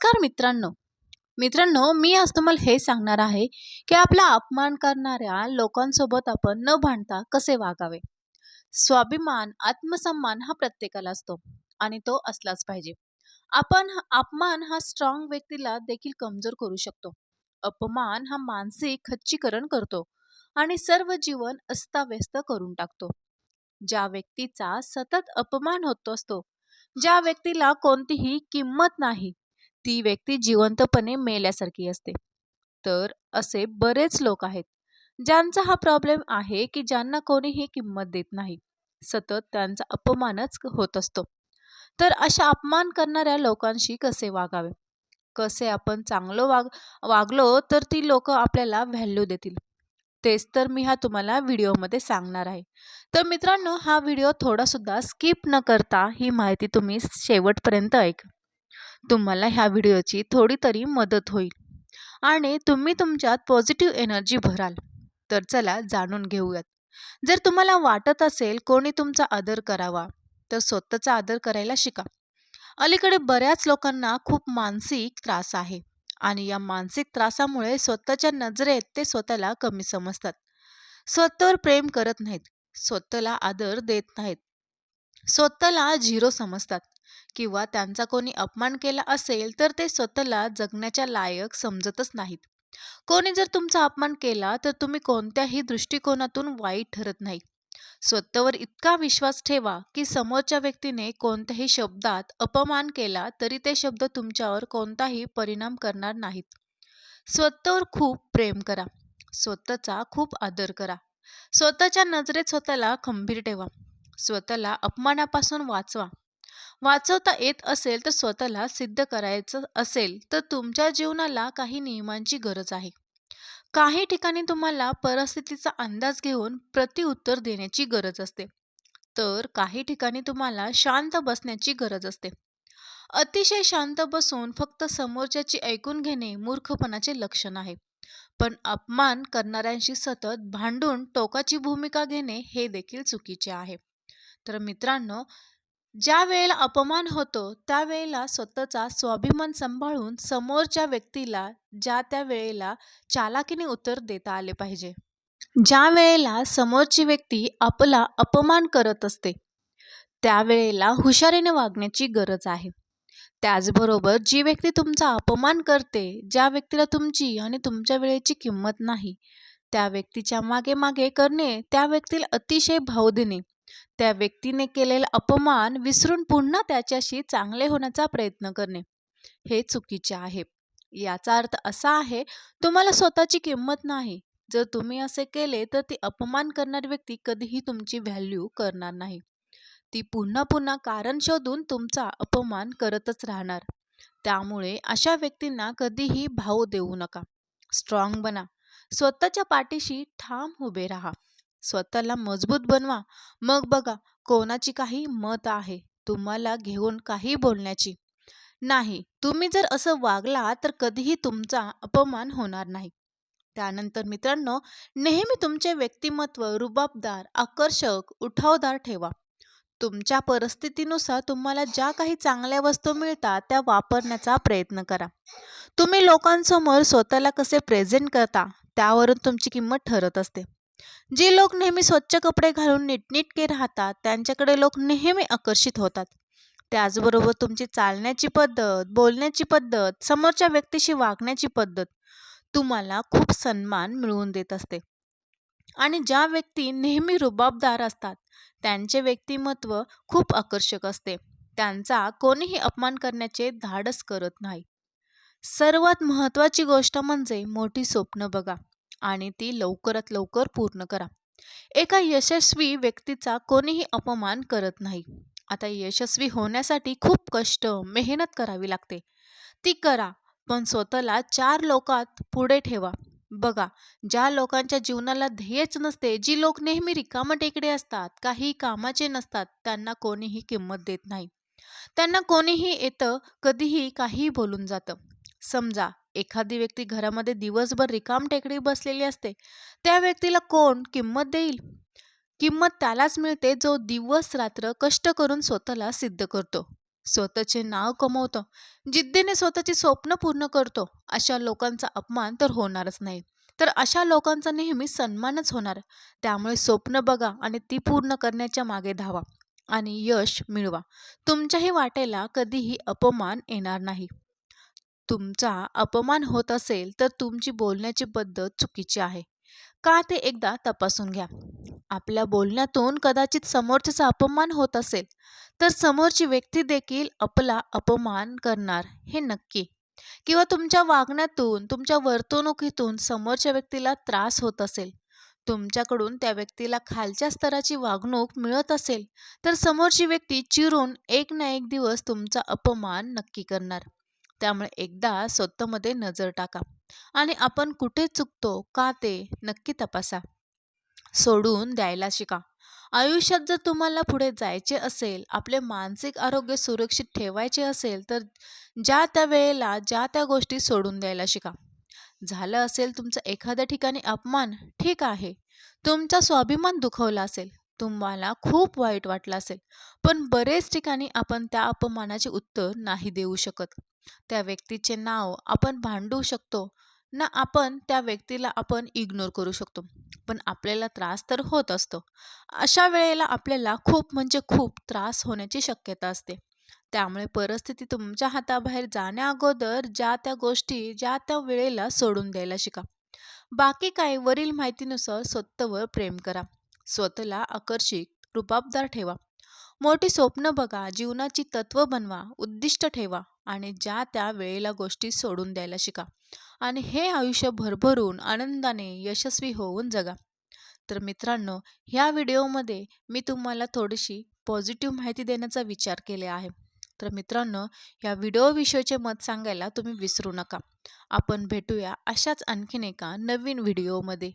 नमस्कार मित्रांनो. मित्रांनो मी आज तुम्हाला हे सांगणार आहे की आपला अपमान करणाऱ्या लोकांसोबत आपण न भांडता कसे वागावे? स्वाभिमान आत्मसन्मान हा प्रत्येकाला असतो आणि तो असलाच पाहिजे. आपण अपमान हा स्ट्रॉंग व्यक्तीला देखील कमजोर करू शकतो. अपमान हा मानसिक खच्चीकरण करतो आणि सर्व जीवन अस्ताव्यस्त करून टाकतो. ज्या व्यक्तीचा सतत अपमान होत असतो ज्या व्यक्तीला कोणतीही किंमत नाही ती व्यक्ती जिवंतपणे मेल्यासारखी असते. तर असे बरेच लोक आहेत ज्यांचा हा प्रॉब्लेम आहे की ज्यांना कोणीही किंमत देत नाही. सतत त्यांचा अपमानच होत असतो. तर अशा अपमान करणाऱ्या लोकांशी कसे वागावे? कसे आपण चांगलं वाग वागलो तर ती लोक आपल्याला व्हॅल्यू देतील? तेच तर मी हा तुम्हाला व्हिडिओमध्ये सांगणार आहे. तर मित्रांनो हा व्हिडिओ थोडासुद्धा स्किप न करता ही माहिती तुम्ही शेवटपर्यंत ऐक. तुम्हाला ह्या व्हिडिओची थोडी तरी मदत होईल. आणि तुम्ही तुमच्यात पॉझिटिव्ह एनर्जी भराल. तर चला जाणून घेऊयात. जर तुम्हाला वाटत असेल कोणी तुमचा आदर करावा तर स्वतःचा आदर करायला शिका. अलीकडे बऱ्याच लोकांना खूप मानसिक त्रास आहे आणि या मानसिक त्रासामुळे स्वतःच्या नजरेत ते स्वतःला कमी समजतात. स्वतःवर प्रेम करत नाहीत. स्वतःला आदर देत नाहीत. स्वतःला झिरो समजतात. किंवा त्यांचा कोणी अपमान केला असेल तर ते स्वतःला जगण्याच्या लायक समजतच नाहीत. कोणी जर तुमचा अपमान केला तर तुम्ही कोणत्याही दृष्टिकोनातून वाईट ठरत नाही. स्वतःवर इतका विश्वास ठेवा की समोरच्या व्यक्तीने कोणत्याही शब्दात अपमान केला तरी ते शब्द तुमच्यावर कोणताही परिणाम करणार नाहीत. स्वतःवर खूप प्रेम करा. स्वतःचा खूप आदर करा. स्वतःच्या नजरेत स्वतःला खंबीर ठेवा. स्वतःला अपमानापासून वाचवा. वाचवता येत असेल तर स्वतःला सिद्ध करायचं असेल तर तुमच्या जीवनाला काही नियमांची गरज आहे. काही ठिकाणी तुम्हाला परिस्थितीचा अंदाज घेऊन प्रतिउत्तर देण्याची गरज असते. तर काही ठिकाणी तुम्हाला शांत बसण्याची गरज असते. अतिशय शांत बसून फक्त समोरच्याची ऐकून घेणे मूर्खपणाचे लक्षण आहे. पण अपमान करणाऱ्यांशी सतत भांडून टोकाची भूमिका घेणे हे देखील चुकीचे आहे. तर मित्रांनो ज्या वेळेला अपमान होतो त्यावेळेला स्वतःचा स्वाभिमान सांभाळून समोरच्या व्यक्तीला ज्या त्या वेळेला चालाकीने उत्तर देता आले पाहिजे. ज्या वेळेला समोरची व्यक्ती आपला अपमान करत असते त्यावेळेला हुशारीने वागण्याची गरज आहे. त्याचबरोबर जी व्यक्ती तुमचा अपमान करते ज्या व्यक्तीला तुमची आणि तुमच्या वेळेची किंमत नाही त्या व्यक्तीच्या मागे मागे करणे त्या व्यक्तीला अतिशय भाव देणे. त्या व्यक्तीने केलेला अपमान विसरून पुन्हा त्याच्याशी चांगले होण्याचा प्रयत्न करणे. हे चुकीचे आहे. याचा अर्थ असा आहे तुम्हाला स्वतःची किंमत नाही. जर तुम्ही असे केले तर ती अपमान करणारी व्यक्ती कधीही तुमची व्हॅल्यू करणार नाही. ती पुन्हा पुन्हा कारण शोधून तुमचा अपमान करतच राहणार. त्यामुळे अशा व्यक्तींना कधीही भाव देऊ नका. स्ट्रॉंग बना. स्वतःच्या पाठीशी ठाम उभे राहा. स्वतःला मजबूत बनवा. मग बघा कोणाची काही मत आहे? तुम्हाला घेऊन काही बोलण्याची? नाही तुम्ही जर असं वागला तर कधीही तुमचा अपमान होणार नाही. त्यानंतर मित्रांनो नेहमी तुमचे व्यक्तिमत्व रुबाबदार आकर्षक उठावदार ठेवा. तुमच्या परिस्थितीनुसार तुम्हाला ज्या काही चांगल्या वस्तू मिळतात त्या वापरण्याचा प्रयत्न करा. तुम्ही लोकांसमोर स्वतःला कसे प्रेझेंट करता? त्यावरून तुमची किंमत ठरत असते. जे लोक नेहमी स्वच्छ कपडे घालून नीटनीटके राहतात त्यांच्याकडे लोक नेहमी आकर्षित होतात. त्याचबरोबर तुमची चालण्याची पद्धत बोलण्याची पद्धत समोरच्या व्यक्तीशी वागण्याची पद्धत तुम्हाला खूप सन्मान मिळवून देत असते. आणि ज्या व्यक्ती नेहमी रुबाबदार असतात त्यांचे व्यक्तिमत्व खूप आकर्षक असते. त्यांचा कोणीही अपमान करण्याचे धाडस करत नाही. सर्वात महत्त्वाची गोष्ट म्हणजे मोठी स्वप्न बघा. आणि ती लवकरात लवकर पूर्ण करा. एका यशस्वी व्यक्तीचा कोणीही अपमान करत नाही. आता यशस्वी होण्यासाठी खूप कष्ट मेहनत करावी लागते. ती करा पण स्वतःला चार लोकात पुढे ठेवा. बघा ज्या लोकांच्या जीवनाला ध्येयच नसते जी लोक नेहमी रिकामं टेकडे असतात काही कामाचे नसतात त्यांना कोणीही किंमत देत नाही. त्यांना कोणीही येतं कधीही काहीही बोलून जातं. समजा एखादी व्यक्ती घरामध्ये दिवसभर रिकाम टेकडी बसलेली असते त्या व्यक्तीला कोण किंमत देईल किंमत त्यालाच मिळते जो दिवस रात्र कष्ट करून स्वतःला सिद्ध करतो स्वतःचे नाव कमवतो, जिद्दीने स्वतःची स्वप्न पूर्ण करतो, अशा लोकांचा अपमान तर होणारच नाही. तर अशा लोकांचा नेहमी सन्मानच होणार. त्यामुळे स्वप्न बघा आणि ती पूर्ण करण्याच्या मागे धावा आणि यश मिळवा. तुमच्याही वाटेला कधीही अपमान येणार नाही. तुमचा अपमान होत असेल तर तुमची बोलण्याची पद्धत चुकीची आहे का ते एकदा तपासून घ्या. आपल्या बोलण्यातून कदाचित समोरच्याचा अपमान होत असेल, तर समोरची व्यक्ती देखील आपला अपमान करणार हे नक्की. किंवा तुमच्या वागण्यातून, तुमच्या वर्तणुकीतून समोरच्या व्यक्तीला त्रास होत असेल, तुमच्याकडून त्या व्यक्तीला खालच्या स्तराची वागणूक मिळत असेल, तर समोरची व्यक्ती चिरून एक ना एक दिवस तुमचा अपमान नक्की करणार. त्यामुळे एकदा स्वतःमध्ये नजर टाका आणि आपण कुठे चुकतो का ते नक्की तपासा. सोडून द्यायला शिका. आयुष्यात जर तुम्हाला पुढे जायचे असेल, आपले मानसिक आरोग्य सुरक्षित ठेवायचे असेल, तर ज्या त्या वेळेला ज्या त्या गोष्टी सोडून द्यायला शिका. झालं असेल तुमचं एखाद्या ठिकाणी अपमान, ठीक आहे. तुमचा स्वाभिमान दुखवला असेल, तुम्हाला खूप वाईट वाटलं असेल, पण बरेच ठिकाणी आपण त्या अपमानाचे उत्तर नाही देऊ शकत. त्या व्यक्तीचे नाव आपण भांडू शकतो ना आपण त्या व्यक्तीला आपण इग्नोर करू शकतो. पण आपल्याला त्रास तर होत असतो. अशा वेळेला आपल्याला खूप म्हणजे खूप त्रास होण्याची शक्यता असते. त्यामुळे परिस्थिती तुमच्या हाताबाहेर जाण्याअगोदर ज्या त्या गोष्टी ज्या त्या वेळेला सोडून द्यायला शिका. बाकी काय वरील माहितीनुसार स्वतःवर प्रेम करा. स्वतःला आकर्षित रुबाबदार ठेवा. मोठी स्वप्न बघा, जीवनाची तत्त्व बनवा, उद्दिष्ट ठेवा आणि ज्या त्या वेळेला गोष्टी सोडून द्यायला शिका आणि हे आयुष्य भरभरून आनंदाने यशस्वी होऊन जगा. तर मित्रांनो, ह्या व्हिडिओमध्ये मी तुम्हाला थोडीशी पॉझिटिव्ह माहिती देण्याचा विचार केला आहे. तर मित्रांनो, या व्हिडिओविषयीचे मत सांगायला तुम्ही विसरू नका. आपण भेटूया अशाच आणखीन एका नवीन व्हिडिओमध्ये.